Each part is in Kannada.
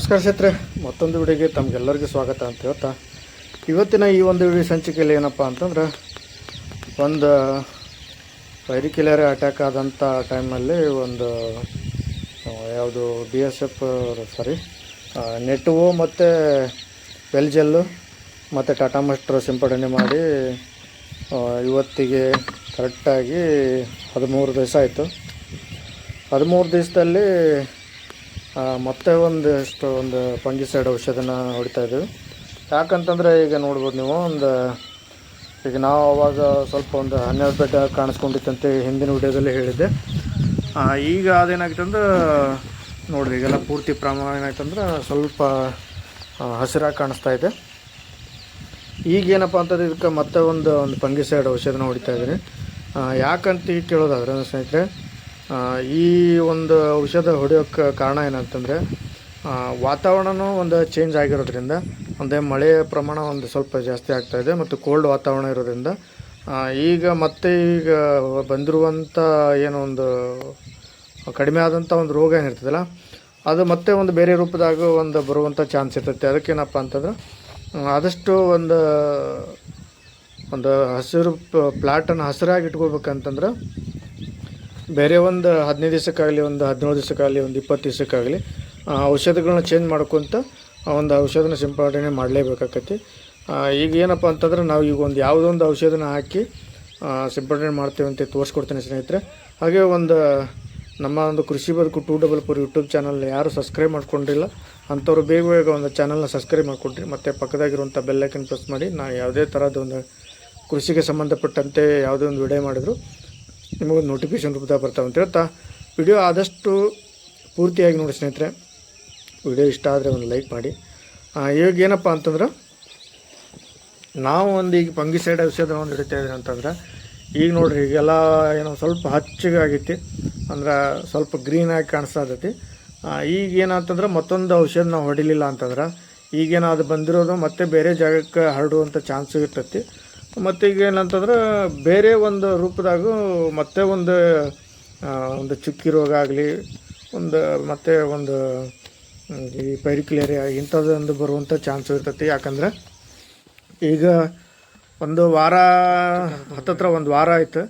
ನಮಸ್ಕಾರ ಸ್ನೇಹಿತರೆ, ಮತ್ತೊಂದು ವಿಡಿಯೋಗೆ ತಮಗೆಲ್ಲರಿಗೂ ಸ್ವಾಗತ ಅಂತ ಹೇಳ್ತಾ. ಇವತ್ತಿನ ಈ ಒಂದು ವಿಡಿಯೋ ಸಂಚಿಕೆಯಲ್ಲಿ ಏನಪ್ಪ ಅಂತಂದ್ರೆ, ಒಂದು ವೈರಿಕಿಲರ್ ಅಟ್ಯಾಕ್ ಆದಂಥ ಟೈಮಲ್ಲಿ ಒಂದು ಯಾವುದು ಬಿ ಎಸ್ ಎಫ್ ಸಾರಿ ನೆಟ್ವು ಮತ್ತು ವೆಲ್ಜೆಲ್ಲು ಮತ್ತು ಟಾಟಾ ಮಾಸ್ಟರ್ ಸಿಂಪಡಣೆ ಮಾಡಿ ಇವತ್ತಿಗೆ ಕರೆಕ್ಟಾಗಿ ಹದಿಮೂರು ದಿವಸ ಆಯಿತು. ಹದಿಮೂರು ದಿವಸದಲ್ಲಿ ಮತ್ತೆ ಒಂದಷ್ಟು ಒಂದು ಫಂಗಿಸೈಡ್ ಔಷಧನ ಹೊಡಿತಾ ಇದ್ದೀವಿ ಯಾಕಂತಂದರೆ ಈಗ ನೋಡ್ಬೋದು ನೀವು ಒಂದು, ಈಗ ನಾವು ಅವಾಗ ಸ್ವಲ್ಪ ಒಂದು ಹನ್ನೆರಡು ಬೆಟ್ಟ ಕಾಣಿಸ್ಕೊಂಡಿತ್ತಂತೆ ಹಿಂದಿನ ವಿಡಿಯೋದಲ್ಲಿ ಹೇಳಿದ್ದೆ. ಈಗ ಅದೇನಾಗಿತ್ತು ಅಂದ್ರೆ, ನೋಡಿರಿ, ಈಗೆಲ್ಲ ಪೂರ್ತಿ ಪ್ರಮಾಣ ಏನಾಯ್ತಂದ್ರೆ ಸ್ವಲ್ಪ ಹಸಿರಾಗಿ ಕಾಣಿಸ್ತಾ ಇದೆ. ಈಗೇನಪ್ಪ ಅಂತಂದ್ರೆ ಇದಕ್ಕೆ ಮತ್ತೆ ಒಂದು ಒಂದು ಫಂಗಿಸೈಡ್ ಔಷಧನ ಹೊಡಿತಾ ಇದ್ದೀನಿ. ಯಾಕಂತ ಈಗ ಕೇಳೋದಾದ್ರೆ ಸ್ನೇಹಿತರೆ ಈ ಒಂದು ಔಷಧ ಹೊಡೆಯೋಕ್ಕೆ ಕಾರಣ ಏನಂತಂದರೆ ವಾತಾವರಣವೂ ಒಂದು ಚೇಂಜ್ ಆಗಿರೋದ್ರಿಂದ, ಒಂದು ಮಳೆಯ ಪ್ರಮಾಣ ಒಂದು ಸ್ವಲ್ಪ ಜಾಸ್ತಿ ಆಗ್ತಾ ಇದೆ ಮತ್ತು ಕೋಲ್ಡ್ ವಾತಾವರಣ ಇರೋದ್ರಿಂದ ಈಗ ಮತ್ತೆ ಈಗ ಬಂದಿರುವಂಥ ಏನೋ ಒಂದು ಕಡಿಮೆ ಆದಂಥ ಒಂದು ರೋಗ ಏನಿರ್ತದಲ್ಲ, ಅದು ಮತ್ತೆ ಒಂದು ಬೇರೆ ರೂಪದಾಗ ಒಂದು ಬರುವಂಥ ಚಾನ್ಸ್ ಇರ್ತೈತೆ. ಅದಕ್ಕೇನಪ್ಪ ಅಂತಂದ್ರೆ, ಆದಷ್ಟು ಒಂದು ಒಂದು ಹಸಿರು ಪ್ಲಾಟನ್ನು ಹಸಿರಾಗಿ ಇಟ್ಕೋಬೇಕಂತಂದ್ರೆ ಬೇರೆ ಒಂದು ಹದಿನೈದು ದಿವಸಕ್ಕಾಗಲಿ, ಒಂದು ಹದಿನೇಳು ದಿವಸಕ್ಕಾಗಲಿ, ಒಂದು ಇಪ್ಪತ್ತು ದಿವಸಕ್ಕಾಗಲಿ ಔಷಧಗಳನ್ನ ಚೇಂಜ್ ಮಾಡ್ಕೊತ ಒಂದು ಔಷಧನ ಸಿಂಪಡಣೆ ಮಾಡಲೇಬೇಕಾಕತಿ ಈಗ ಏನಪ್ಪ ಅಂತಂದ್ರೆ ನಾವು ಈಗ ಒಂದು ಯಾವುದೋ ಒಂದು ಔಷಧನ ಹಾಕಿ ಸಿಂಪಡಣೆ ಮಾಡ್ತೇವೆ ಅಂತ ತೋರಿಸ್ಕೊಡ್ತೇನೆ ಸ್ನೇಹಿತರೆ. ಹಾಗೆ ಒಂದು, ನಮ್ಮ ಒಂದು ಕೃಷಿ ಬದುಕು two double four YouTube channel ಯಾರು ಸಬ್ಸ್ಕ್ರೈಬ್ ಮಾಡ್ಕೊಂಡಿಲ್ಲ, ಅಂಥವ್ರು ಬೇಗ ಬೇಗ ಒಂದು ಚಾನಲ್ನ ಸಬ್ಸ್ಕ್ರೈಬ್ ಮಾಡ್ಕೊಡ್ರಿ. ಮತ್ತು ಪಕ್ಕದಾಗಿರುವಂಥ ಬೆಲ್ಲೈಕನ್ ಪ್ರೆಸ್ ಮಾಡಿ ನಾನು ಯಾವುದೇ ಥರದ ಒಂದು ಕೃಷಿಗೆ ಸಂಬಂಧಪಟ್ಟಂತೆ ಯಾವುದೇ ಒಂದು ವಿಡಿಯೋ ಮಾಡಿದ್ರು ನಿಮಗೊಂದು ನೋಟಿಫಿಕೇಶನ್ ರೂಪದಾಗ ಬರ್ತಾವೆ ಅಂತ ಹೇಳ್ತಾ ವಿಡಿಯೋ ಆದಷ್ಟು ಪೂರ್ತಿಯಾಗಿ ನೋಡಿ ಸ್ನೇಹಿತರೆ. ವಿಡಿಯೋ ಇಷ್ಟ ಆದರೆ ಒಂದು ಲೈಕ್ ಮಾಡಿ. ಇವಾಗ ಏನಪ್ಪ ಅಂತಂದ್ರೆ, ನಾವು ಒಂದು ಈಗ ಫಂಗಿಸೈಡ್ ಔಷಧ ಒಂದು ಹಿಡಿತಾ ಇದ್ದೀವಿ ಅಂತಂದ್ರೆ, ಈಗ ನೋಡ್ರಿ, ಈಗೆಲ್ಲ ಏನೋ ಸ್ವಲ್ಪ ಹಚ್ಚಿಗಾಗೈತಿ, ಅಂದ್ರೆ ಸ್ವಲ್ಪ ಗ್ರೀನ್ ಆಗಿ ಕಾಣಿಸ್ತಾ ಇರ್ತೈತಿ. ಈಗ ಏನಂತಂದ್ರೆ ಮತ್ತೊಂದು ಔಷಧ ನಾವು ಹೊಡಿಲಿಲ್ಲ ಅಂತಂದ್ರೆ ಈಗೇನು ಅದು ಬಂದಿರೋದು ಮತ್ತೆ ಬೇರೆ ಜಾಗಕ್ಕೆ ಹರಡುವಂಥ ಚಾನ್ಸ್ ಇರ್ತೈತಿ. ಮತ್ತು ಈಗ ಏನಂತಂದ್ರೆ ಬೇರೆ ಒಂದು ರೂಪದಾಗೂ ಮತ್ತೆ ಒಂದು ಒಂದು ಚುಕ್ಕಿ ರೋಗ ಆಗಲಿ, ಒಂದು ಮತ್ತೆ ಒಂದು ಈ ಪೈರಿಕ್ಲೇರಿಯಾ ಇಂಥದ್ದೊಂದು ಬರುವಂಥ ಚಾನ್ಸ್ ಇರ್ತೈತಿ. ಯಾಕಂದ್ರೆ ಈಗ ಒಂದು ವಾರ, ಹತ್ತತ್ರ ಒಂದು ವಾರ ಆಯ್ತು.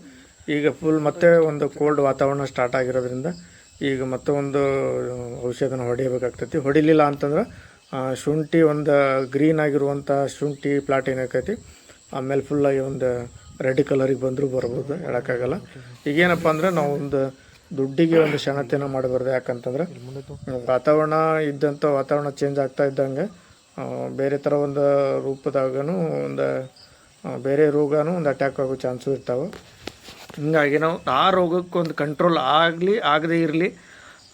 ಈಗ ಫುಲ್ ಮತ್ತೆ ಒಂದು ಕೋಲ್ಡ್ ವಾತಾವರಣ ಸ್ಟಾರ್ಟ್ ಆಗಿರೋದ್ರಿಂದ ಈಗ ಮತ್ತೆ ಒಂದು, ಔಷಧನ ಹೊಡಿಬೇಕಾಗ್ತೈತಿ. ಹೊಡಿಲಿಲ್ಲ ಅಂತಂದ್ರೆ ಶುಂಠಿ ಒಂದು ಗ್ರೀನ್ ಆಗಿರುವಂಥ ಶುಂಠಿ ಪ್ಲಾಟ್ ಏನಾಕೈತಿ ಆಮೇಲೆ ಫುಲ್ಲಾಗಿ ಒಂದು ರೆಡ್ ಕಲರಿಗೆ ಬಂದರೂ ಬರ್ಬೋದು ಹೇಳೋಕ್ಕಾಗಲ್ಲ. ಈಗೇನಪ್ಪ ಅಂದರೆ ನಾವು ಒಂದು ದುಡ್ಡಿಗೆ ಒಂದು ಕ್ಷಣತೆಯನ್ನು ಮಾಡಬಾರ್ದು. ಯಾಕಂತಂದ್ರೆ ವಾತಾವರಣ ಇದ್ದಂಥ ವಾತಾವರಣ ಚೇಂಜ್ ಆಗ್ತಾ ಇದ್ದಂಗೆ ಬೇರೆ ಥರ ಒಂದು ರೂಪದಾಗೂ ಒಂದು ಬೇರೆ ರೋಗನೂ ಒಂದು ಅಟ್ಯಾಕ್ ಆಗೋ ಚಾನ್ಸು ಇರ್ತಾವೆ. ಹೀಗಾಗಿ ನಾವು ಆ ರೋಗಕ್ಕೆ ಒಂದು ಕಂಟ್ರೋಲ್ ಆಗಲಿ ಆಗದೇ ಇರಲಿ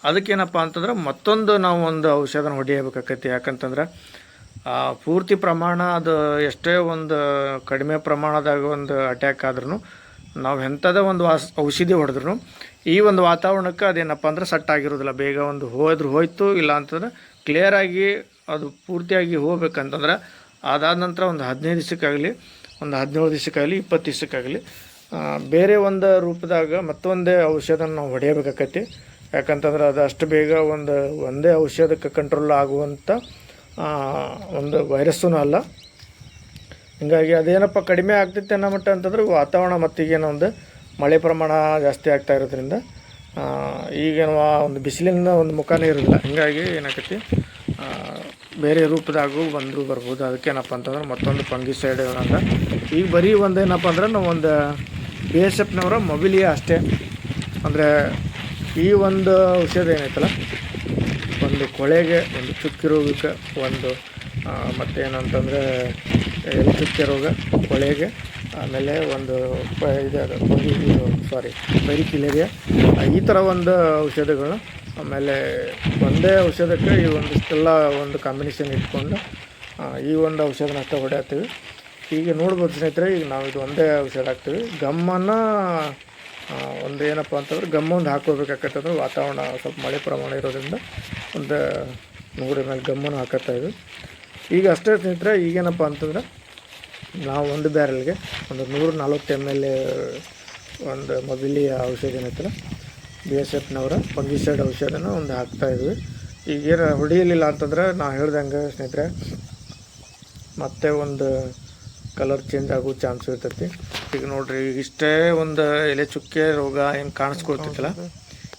ಅದಕ್ಕೇನಪ್ಪ ಅಂತಂದ್ರೆ ಮತ್ತೊಂದು ನಾವು ಒಂದು ಔಷಧನ ಹೊಡಿಯಬೇಕಾಕೈತಿ ಯಾಕಂತಂದ್ರೆ ಪೂರ್ತಿ ಪ್ರಮಾಣ ಅದು ಎಷ್ಟೇ ಒಂದು ಕಡಿಮೆ ಪ್ರಮಾಣದಾಗ ಒಂದು ಅಟ್ಯಾಕ್ ಆದ್ರೂ ನಾವು ಎಂಥದೇ ಒಂದು ವಾಸ್ ಔಷಧಿ ಹೊಡೆದ್ರು ಈ ಒಂದು ವಾತಾವರಣಕ್ಕೆ ಅದೇನಪ್ಪ ಅಂದ್ರೆ ಸಟ್ ಆಗಿರೋದಿಲ್ಲ. ಬೇಗ ಒಂದು ಹೋದ್ರೆ ಹೋಯ್ತು ಇಲ್ಲ ಅಂತಂದ್ರೆ ಕ್ಲಿಯರಾಗಿ ಅದು ಪೂರ್ತಿಯಾಗಿ ಹೋಗ್ಬೇಕಂತಂದ್ರೆ ಅದಾದ ನಂತರ ಒಂದು ಹದಿನೈದು ದಿವಸಕ್ಕಾಗಲಿ ಒಂದು ಹದಿನೇಳು ದಿವಸಕ್ಕಾಗಲಿ ಇಪ್ಪತ್ತು ದಿವಸಕ್ಕಾಗಲಿ ಬೇರೆ ಒಂದು ರೂಪದಾಗ ಮತ್ತೊಂದೇ ಔಷಧನ ನಾವು ಹೊಡೆಯಬೇಕಾಕತಿ ಯಾಕಂತಂದ್ರೆ ಅದು ಅಷ್ಟು ಬೇಗ ಒಂದು ಒಂದೇ ಔಷಧಕ್ಕೆ ಕಂಟ್ರೋಲ್ ಆಗುವಂಥ ಆ, ಒಂದು ವೈರಸ್ಸೂ ಅಲ್ಲ. ಹೀಗಾಗಿ ಅದೇನಪ್ಪ ಕಡಿಮೆ ಆಗ್ತೈತೆ ಅನ್ನೋ ಮಟ್ಟ ಅಂತಂದ್ರೆ ವಾತಾವರಣ ಮತ್ತೀಗೇನೋ ಒಂದು ಮಳೆ ಪ್ರಮಾಣ ಜಾಸ್ತಿ ಆಗ್ತಾ ಇರೋದ್ರಿಂದ ಈಗೇನು ಒಂದು ಬಿಸಿಲಿನ ಒಂದು ಮುಖನೇ ಇರಲಿಲ್ಲ ಹೀಗಾಗಿ ಏನಾಕೈತಿ ಬೇರೆ ರೂಪದಾಗೂ ಬಂದರೂ ಬರ್ಬೋದು. ಅದಕ್ಕೇನಪ್ಪ ಅಂತಂದ್ರೆ ಮತ್ತೊಂದು ಪಂಗಿ ಸೈಡ್ ಅಂತ. ಈಗ ಬರೀ ಒಂದು ಏನಪ್ಪ ಅಂದ್ರೆ ನಾವು ಒಂದು ಬಿ ಎಸ್ ಎಫ್ನವರ ಮೊಬಿಲಿಯ ಅಷ್ಟೇ. ಅಂದರೆ ಈ ಒಂದು ಔಷಧ ಏನೈತಲ್ಲ ಒಂದು ಕೊಳೆಗೆ, ಒಂದು ಚುಕ್ಕಿ ರೋಗಕ್ಕೆ ಒಂದು ಮತ್ತೇನಂತಂದರೆ ಎಲೆ ಚುಕ್ಕಿ ರೋಗ ಕೊಳೆಗೆ, ಆಮೇಲೆ ಒಂದು ಇದು ಸಾರಿ ಪೈರಿಕಿಲೇರಿಯಾ ಈ ಥರ ಒಂದು ಔಷಧಗಳನ್ನ, ಆಮೇಲೆ ಒಂದೇ ಔಷಧಕ್ಕೆ ಈ ಒಂದಿಷ್ಟೆಲ್ಲ ಒಂದು ಕಾಂಬಿನೇಷನ್ ಇಟ್ಕೊಂಡು ಈ ಒಂದು ಔಷಧನ ಅಷ್ಟೇ ಹೊಡೆಯತ್ತೀವಿ ಈಗ ನೋಡ್ಬೋದು ಸ್ನೇಹಿತರೆ, ಈಗ ನಾವು ಇದು ಒಂದೇ ಔಷಧ ಹಾಕ್ತೀವಿ. ಗಮ್ಮನ್ನು ಒಂದು ಏನಪ್ಪ ಅಂತಂದ್ರೆ ಗಮ್ಮ ಒಂದು ಹಾಕೋಬೇಕಾಗತ್ತಂದ್ರೆ ವಾತಾವರಣ ಸ್ವಲ್ಪ ಮಳೆ ಪ್ರಮಾಣ ಇರೋದ್ರಿಂದ. ಒಂದು ನೂರ ಮೇಲೆ ಗಮ್ಮನ್ನು ಹಾಕತ್ತಾಯಿದ್ವಿ ಈಗ ಅಷ್ಟೇ ಸ್ನೇಹಿತರೆ, ಈಗೇನಪ್ಪ ಅಂತಂದ್ರೆ ನಾವು ಒಂದು ಬ್ಯಾರಲ್ಗೆ ಒಂದು ನೂರ ನಲ್ವತ್ತು ಎಂ ಎಲ್ ಒಂದು ಮೊಬಿಲಿಯ ಔಷಧಿ ಏನೈತಲ್ಲ ಬಿ ಎಸ್ ಎಫ್ನವರ ಪಂಗಿಸೈಡ್ ಔಷಧನ ಒಂದು ಹಾಕ್ತಾಯಿದ್ವಿ ಈಗೇನು ಹೊಡಿಯಲಿಲ್ಲ ಅಂತಂದ್ರೆ ನಾ ಹೇಳ್ದಂಗೆ ಸ್ನೇಹಿತರೆ, ಮತ್ತೆ ಒಂದು ಕಲರ್ ಚೇಂಜ್ ಆಗೋ ಚಾನ್ಸ್ ಇರ್ತೈತಿ. ಈಗ ನೋಡ್ರಿ, ಇಷ್ಟೇ ಒಂದು ಎಲೆ ಚುಕ್ಕೆ ರೋಗ ಏನು ಕಾಣಿಸ್ಕೊಳ್ತೈತಲ್ಲ?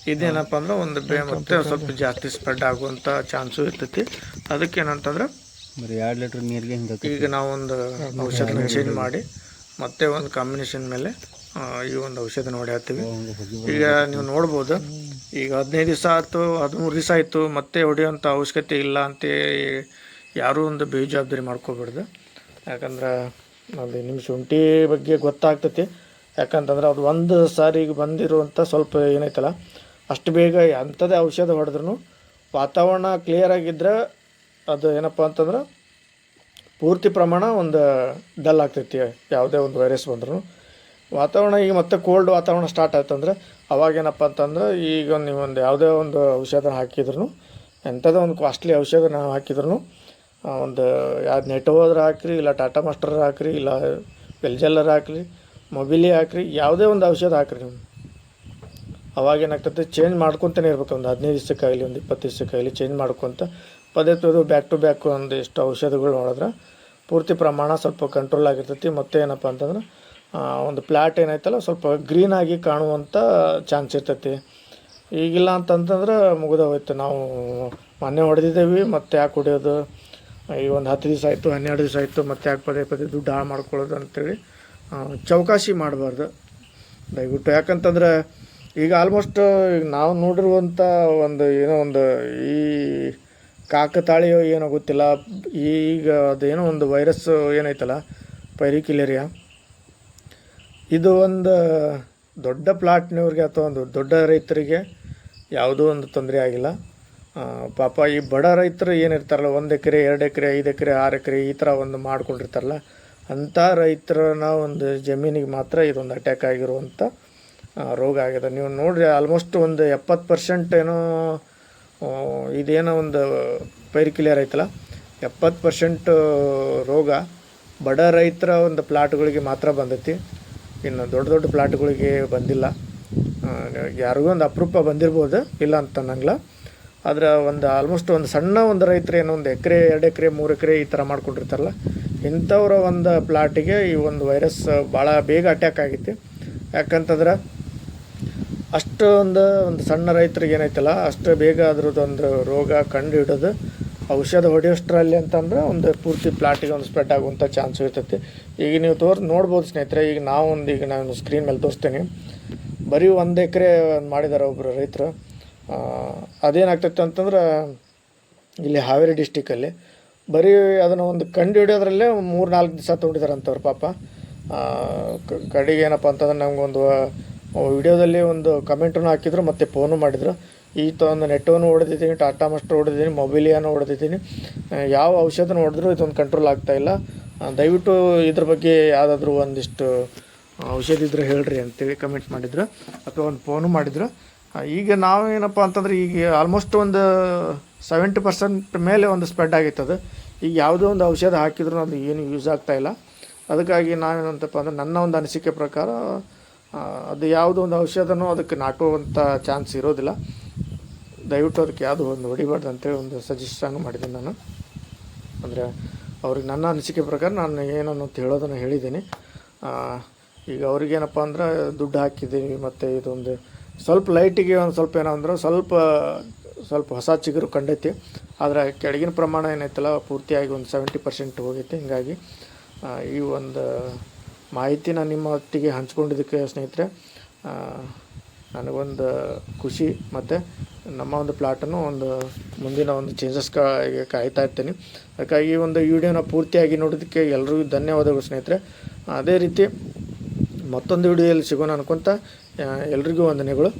ಇದೇನಪ್ಪ ಅಂದ್ರೆ ಒಂದು ಬೇ ಮತ್ತೆ ಸ್ವಲ್ಪ ಜಾಸ್ತಿ ಸ್ಪ್ರೆಡ್ ಆಗುವಂಥ ಚಾನ್ಸು ಇರ್ತೈತಿ. ಅದಕ್ಕೆ ಏನಂತಂದ್ರೆ ಬರೀ ಎರಡು ಲೀಟ್ರ್ ನೀರಿಗೆ ಹಿಂಗೆ ಈಗ ನಾವೊಂದು ಔಷಧನ ಚೇಂಜ್ ಮಾಡಿ ಮತ್ತೆ ಒಂದು ಕಾಂಬಿನೇಷನ್ ಮೇಲೆ ಈ ಒಂದು ಔಷಧ ನೋಡಿ ಹಾಕ್ತೀವಿ ಈಗ ನೀವು ನೋಡ್ಬೋದು ಈಗ ಹದಿನೈದು ದಿವಸ ಆಯ್ತು ಹದಿಮೂರು ದಿವಸ ಆಯಿತು ಮತ್ತೆ ಹೊಡೆಯೋಂಥ ಅವಶ್ಯಕತೆ ಇಲ್ಲ ಅಂತ ಯಾರೂ ಒಂದು ಬೇಜವಾಬ್ದಾರಿ ಮಾಡ್ಕೋಬಾರ್ದು ಯಾಕಂದ್ರೆ ಅದು ನಿಮ್ಮ ಶುಂಠಿ ಬಗ್ಗೆ ಗೊತ್ತಾಗ್ತೈತಿ. ಯಾಕಂತಂದ್ರೆ ಅದು ಒಂದು ಸಾರಿಗೆ ಬಂದಿರುವಂಥ ಸ್ವಲ್ಪ ಏನೈತಲ್ಲ ಅಷ್ಟು ಬೇಗ ಅಂಥದ್ದೇ ಔಷಧ ಹೊಡೆದ್ರೂ ವಾತಾವರಣ ಕ್ಲಿಯರ್ ಆಗಿದ್ದರೆ ಅದು ಏನಪ್ಪ ಅಂತಂದ್ರೆ ಪೂರ್ತಿ ಪ್ರಮಾಣ ಒಂದು ಡಲ್ ಆಗ್ತೈತಿ, ಯಾವುದೇ ಒಂದು ವೈರಸ್ ಬಂದ್ರು ವಾತಾವರಣ ಈಗ ಮತ್ತೆ ಕೋಲ್ಡ್ ವಾತಾವರಣ ಸ್ಟಾರ್ಟ್ ಆಯ್ತಂದ್ರೆ ಅವಾಗೇನಪ್ಪ ಅಂತಂದ್ರೆ ಈಗ ನೀವೊಂದು ಯಾವುದೇ ಒಂದು ಔಷಧನ ಹಾಕಿದ್ರು ಎಂಥದೇ ಒಂದು ಕಾಸ್ಟ್ಲಿ ಔಷಧನ ಹಾಕಿದ್ರು ಒಂದು ಯಾವ್ದು ನೆಟ್ ಹೋದ್ರೆ ಹಾಕ್ರಿ, ಇಲ್ಲ ಟಾಟಾ ಮಾಸ್ಟರ್ ಹಾಕ್ರಿ, ಇಲ್ಲ ಬೆಲ್ಜಲ್ಲರ್ ಹಾಕ್ರಿ ಮೊಬಿಲಿ ಹಾಕ್ರಿ, ಯಾವುದೇ ಒಂದು ಔಷಧ ಹಾಕ್ರಿ ನೀವು. ಅವಾಗ ಏನಾಗ್ತದೆ ಚೇಂಜ್ ಮಾಡ್ಕೊತಾನೆ ಇರ್ಬೇಕು. ಒಂದು ಹದಿನೈದು ದಿವಸಕ್ಕಾಗಲಿ, ಒಂದು ಇಪ್ಪತ್ತು ದಿವಸಕ್ಕಾಗಲಿ ಚೇಂಜ್ ಮಾಡ್ಕೊತ, ಪದೇ ಪದೇ ಬ್ಯಾಕ್ ಟು ಬ್ಯಾಕ್ ಒಂದಿಷ್ಟು ಔಷಧಿಗಳು ಹೊಡೆದ್ರೆ ಪೂರ್ತಿ ಪ್ರಮಾಣ ಸ್ವಲ್ಪ ಕಂಟ್ರೋಲ್ ಆಗಿರ್ತೈತಿ. ಮತ್ತು ಏನಪ್ಪ ಅಂತಂದ್ರೆ ಒಂದು ಪ್ಲ್ಯಾಟ್ ಏನೈತಲ್ಲ ಸ್ವಲ್ಪ ಗ್ರೀನ್ ಆಗಿ ಕಾಣುವಂಥ ಚಾನ್ಸ್ ಇರ್ತೈತಿ. ಈಗಿಲ್ಲ ಅಂತಂತಂದ್ರೆ ಮುಗಿದ ಹೋಯ್ತು. ನಾವು ಮೊನ್ನೆ ಹೊಡೆದಿದ್ದೇವೆ, ಮತ್ತೆ ಯಾಕೆ ಹೊಡೆಯೋದು? ಈ ಒಂದು ಹತ್ತು ದಿವಸ ಆಯಿತು, ಹನ್ನೆರಡು ದಿವಸ ಆಯಿತು, ಮತ್ತೆ ಯಾಕೆ ಪದೇ ಪದೇ ದುಡ್ಡು ಹಾಳು ಮಾಡ್ಕೊಳ್ಳೋದು ಅಂತೇಳಿ ಚೌಕಾಸಿ ಮಾಡಬಾರ್ದು. ದಯವಿಟ್ಟು ಯಾಕಂತಂದ್ರೆ ಈಗ ಆಲ್ಮೋಸ್ಟ್ ಈಗ ನಾವು ನೋಡಿರುವಂಥ ಒಂದು ಏನೋ ಒಂದು ಈ ಕಾಕತಾಳಿಯೋ ಏನೋ ಗೊತ್ತಿಲ್ಲ, ಈಗ ಅದೇನೋ ಒಂದು ವೈರಸ್ ಏನೈತಲ್ಲ ಪೈರಿಕಿಲೇರಿಯಾ ಇದು ಒಂದು ದೊಡ್ಡ ಪ್ಲಾಟ್ನವ್ರಿಗೆ ಅಥವಾ ಒಂದು ದೊಡ್ಡ ರೈತರಿಗೆ ಯಾವುದೋ ಒಂದು ತೊಂದರೆ ಆಗಿಲ್ಲ. ಪಾಪ ಈ ಬಡ ರೈತರು ಏನಿರ್ತಾರಲ್ಲ, ಒಂದು ಎಕರೆ, ಎರಡು ಎಕರೆ, ಐದು ಎಕರೆ, ಆರು ಎಕರೆ ಈ ಥರ ಒಂದು ಮಾಡ್ಕೊಂಡಿರ್ತಾರಲ್ಲ, ಅಂಥ ರೈತರನ್ನ ಒಂದು ಜಮೀನಿಗೆ ಮಾತ್ರ ಇದೊಂದು ಅಟ್ಯಾಕ್ ಆಗಿರುವಂಥ ರೋಗ ಆಗಿದೆ. ನೀವು ನೋಡ್ರಿ ಆಲ್ಮೋಸ್ಟ್ ಒಂದು ಎಪ್ಪತ್ತು ಪರ್ಸೆಂಟ್ ಏನೋ ಇದೇನೋ ಒಂದು ಪೈರ್ ಕ್ಲಿಯರ್ ಐತಲ್ಲ, ಎಪ್ಪತ್ತು ಪರ್ಸೆಂಟ್ ರೋಗ ಬಡ ರೈತರ ಒಂದು ಪ್ಲಾಟ್ಗಳಿಗೆ ಮಾತ್ರ ಬಂದೈತಿ. ಇನ್ನು ದೊಡ್ಡ ದೊಡ್ಡ ಪ್ಲಾಟ್ಗಳಿಗೆ ಬಂದಿಲ್ಲ. ಯಾರಿಗೂ ಒಂದು ಅಪರೂಪ ಬಂದಿರ್ಬೋದು, ಇಲ್ಲ ಅಂತ ಅನ್ನಂಗಿಲ್ಲ. ಆದರೆ ಒಂದು ಆಲ್ಮೋಸ್ಟ್ ಒಂದು ಸಣ್ಣ ಒಂದು ರೈತರು ಏನೋ ಒಂದು ಎಕರೆ, ಎರಡು ಎಕರೆ, ಮೂರು ಎಕರೆ ಈ ಥರ ಮಾಡ್ಕೊಂಡಿರ್ತಾರಲ್ಲ, ಇಂಥವ್ರ ಒಂದು ಪ್ಲಾಟಿಗೆ ಈ ಒಂದು ವೈರಸ್ ಭಾಳ ಬೇಗ ಅಟ್ಯಾಕ್ ಆಗೈತಿ ಯಾಕಂತಂದ್ರೆ ಅಷ್ಟು ಒಂದು ಸಣ್ಣ ರೈತರಿಗೆ ಏನೈತಲ್ಲ, ಅಷ್ಟು ಬೇಗ ಅದ್ರದ್ದೊಂದು ರೋಗ ಕಂಡು ಹಿಡಿದು ಔಷಧ ಹೊಡೆಯೋಷ್ಟರಲ್ಲಿ ಅಂತಂದ್ರೆ ಒಂದು ಪೂರ್ತಿ ಪ್ಲಾಟಿಗೆ ಒಂದು ಸ್ಪ್ರೆಡ್ ಆಗುವಂಥ ಚಾನ್ಸ್ ಇರ್ತೈತಿ. ಈಗ ನೀವು ತೋರ್, ನೋಡ್ಬೋದು ಸ್ನೇಹಿತರೆ, ಈಗ ನಾವು ಈಗ ನಾನು ಸ್ಕ್ರೀನ್ ಮೇಲೆ ತೋರಿಸ್ತೀನಿ. ಬರೀ ಒಂದು ಎಕರೆ ಮಾಡಿದ್ದಾರೆ ಒಬ್ಬರು ರೈತರು. ಅದೇನಾಗ್ತೈತೆ ಅಂತಂದ್ರೆ ಇಲ್ಲಿ ಹಾವೇರಿ ಡಿಸ್ಟಿಕಲ್ಲಿ ಬರೀ ಅದನ್ನು ಒಂದು ಕಂಡು ಹಿಡಿಯೋದ್ರಲ್ಲೇ ಮೂರು ನಾಲ್ಕು ದಿವಸ ತೊಗೊಂಡಿದ್ದಾರೆ ಅಂತವ್ರು ಪಾಪ ಕಡೆಗೆ ಏನಪ್ಪ ಅಂತಂದ್ರೆ ನಮಗೊಂದು ವಿಡಿಯೋದಲ್ಲಿ ಒಂದು ಕಮೆಂಟನ್ನು ಹಾಕಿದ್ರು, ಮತ್ತು ಫೋನು ಮಾಡಿದರು. ಈ ತ, ಒಂದು ನೆಟ್ವನ್ನು ಹೊಡೆದಿದ್ದೀನಿ ಟಾಟಾ ಮಾಸ್ಟರ್ ಹೊಡೆದಿದ್ದೀನಿ ಮೊಬೈಲಿಯನ್ನು ಹೊಡೆದಿದ್ದೀನಿ. ಯಾವ ಔಷಧನ ಹೊಡೆದ್ರು ಇದೊಂದು ಕಂಟ್ರೋಲ್ ಆಗ್ತಾಯಿಲ್ಲ ದಯವಿಟ್ಟು ಇದ್ರ ಬಗ್ಗೆ ಯಾವುದಾದ್ರೂ ಒಂದಿಷ್ಟು ಔಷಧಿ ಇದ್ರೆ ಹೇಳ್ರಿ ಅಂತೇಳಿ ಕಮೆಂಟ್ ಮಾಡಿದ್ರು, ಅಥವಾ ಒಂದು ಫೋನು ಮಾಡಿದ್ರು. ಈಗ ನಾವೇನಪ್ಪ ಅಂತಂದ್ರೆ, ಈಗ ಆಲ್ಮೋಸ್ಟ್ ಒಂದು ಸೆವೆಂಟಿ ಪರ್ಸೆಂಟ್ ಮೇಲೆ ಒಂದು ಸ್ಪ್ರೆಡ್ ಆಗೈತೆ ಅದು. ಈಗ ಯಾವುದೋ ಒಂದು ಔಷಧ ಹಾಕಿದ್ರು, ಅದು ಏನು ಯೂಸ್ ಆಗ್ತಾಯಿಲ್ಲ ಅದಕ್ಕಾಗಿ ನಾವೇನಂತಪ್ಪ ಅಂದ್ರೆ, ನನ್ನ ಒಂದು ಅನಿಸಿಕೆ ಪ್ರಕಾರ ಅದು ಯಾವುದೋ ಒಂದು ಔಷಧನೂ ಅದಕ್ಕೆ ನಾಟುವಂಥ ಚಾನ್ಸ್ ಇರೋದಿಲ್ಲ. ದಯವಿಟ್ಟು ಅದಕ್ಕೆ ಯಾವುದು ಒಂದು ಹೊಡಿಬಾರ್ದು ಅಂತೇಳಿ ಒಂದು ಸಜೆಷನ್ ಮಾಡಿದ್ದೀನಿ ನಾನು. ಅಂದರೆ ಅವ್ರಿಗೆ ನನ್ನ ಅನಿಸಿಕೆ ಪ್ರಕಾರ ನಾನು ಏನನ್ನು ಅಂತ ಹೇಳೋದನ್ನು ಹೇಳಿದ್ದೀನಿ. ಈಗ ಅವ್ರಿಗೇನಪ್ಪ ಅಂದ್ರೆ ದುಡ್ಡು ಹಾಕಿದ್ದೀವಿ ಮತ್ತು ಇದೊಂದು ಸ್ವಲ್ಪ ಲೈಟಿಗೆ ಒಂದು ಸ್ವಲ್ಪ ಏನೋ ಅಂದ್ರೆ ಸ್ವಲ್ಪ ಸ್ವಲ್ಪ ಹೊಸ ಚಿಗುರು ಕಂಡೈತಿ. ಆದರೆ ಕೆಳಗಿನ ಪ್ರಮಾಣ ಏನೈತಲ್ಲ ಪೂರ್ತಿಯಾಗಿ ಒಂದು ಸೆವೆಂಟಿ ಪರ್ಸೆಂಟ್ ಹೋಗೈತೆ. ಹೀಗಾಗಿ ಈ ಒಂದು ಮಾಹಿತಿನ ನಿಮ್ಮ ಹೊತ್ತಿಗೆ ಹಂಚ್ಕೊಂಡಿದ್ದಕ್ಕೆ ಸ್ನೇಹಿತರೆ ನನಗೊಂದು ಖುಷಿ ಮತ್ತು ನಮ್ಮ ಒಂದು ಪ್ಲಾಟನ್ನು ಒಂದು ಮುಂದಿನ ಒಂದು ಚೇಂಜಸ್ ಕಾಯ್ತಾ ಇರ್ತೀನಿ. ಅದಕ್ಕಾಗಿ ಒಂದು ವಿಡಿಯೋನ ಪೂರ್ತಿಯಾಗಿ ನೋಡೋದಕ್ಕೆ ಎಲ್ರಿಗೂ ಧನ್ಯವಾದಗಳು ಸ್ನೇಹಿತರೆ. ಅದೇ ರೀತಿ ಮತ್ತೊಂದು ವಿಡಿಯೋದಲ್ಲಿ ಸಿಗೋಣ ಅನ್ಕೊತ ಎಲ್ರಿಗೂ ವಂದನೆಗಳು.